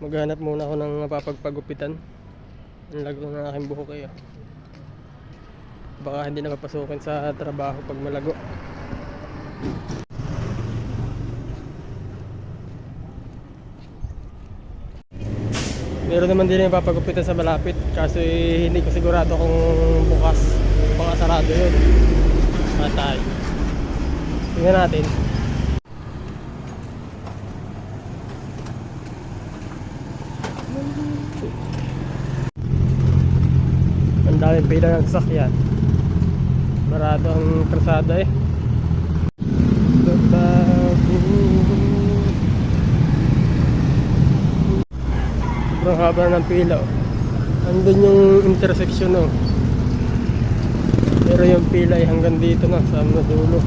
Maghanap muna ako ng mapapagpagupitan. Ang lago ng aking buhok kayo. Baka hindi na papasukin sa trabaho pag malago. Meron naman din yung papagupitan sa malapit. Kaso eh, hindi ko sigurado kung bukas. Baka sarado yun. Matay. Tingnan natin. Daming pila ng sasakyan. Barado ang krasada eh. Sobrang haba ng pila oh. Andun yung intersection oh. Pero yung pila ay hanggang dito na sa ano dulo.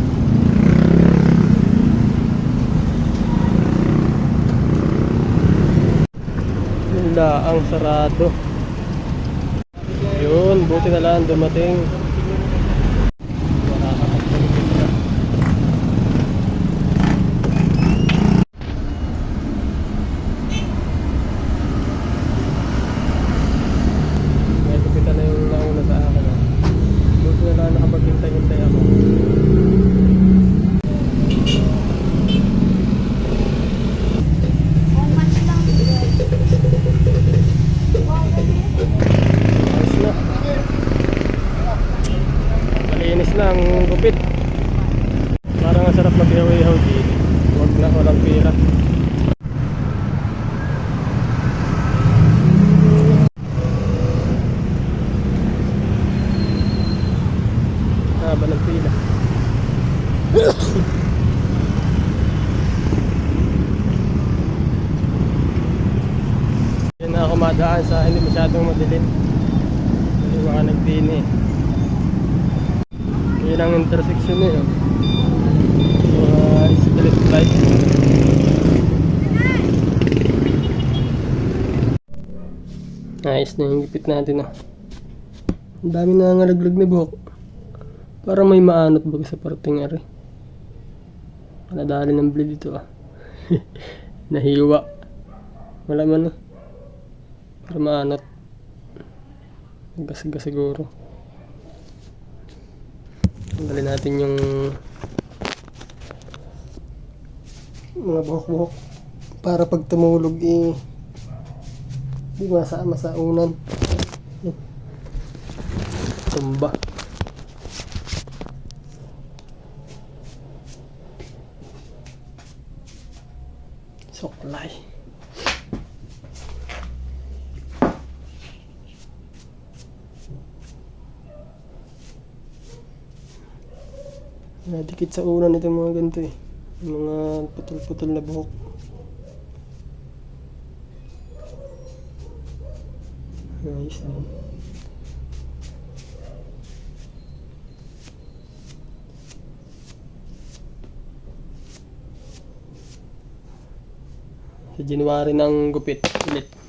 Ang sarado. Yun, buti na lang dumating. Nakakapagpaligid na. May kupitan na yung nauna sa akin. ah. Buti na lang nakapaghintay-hintay ako. How much lang? Ayos na. Malinis na ang gupit. Sarap mag-ihaw-ihaw din. Huwag na, walang pira. Haba ng pila. Na sa hindi masyadong madilim. Maliwanag din eh. Yan ang intersection eh. oh. Mga street light. Ayos na yung gipit natin ah. Ang dami na ngalaglag na buhok. Parang may maanot baga sa parting ari. Nadali ng bleed dito ah. Nahiwa. Wala man eh. Para maanot. Gas-gas siguro. Tanggalin natin yung mga buhok-buhok para pag tumulog eh di masama sa unan. Eh. Tumba. Suklay. Nadikit sa unan itong mga ganito eh. Mga putol-putol na buhok. Ayos din. Sa January ng gupit ulit.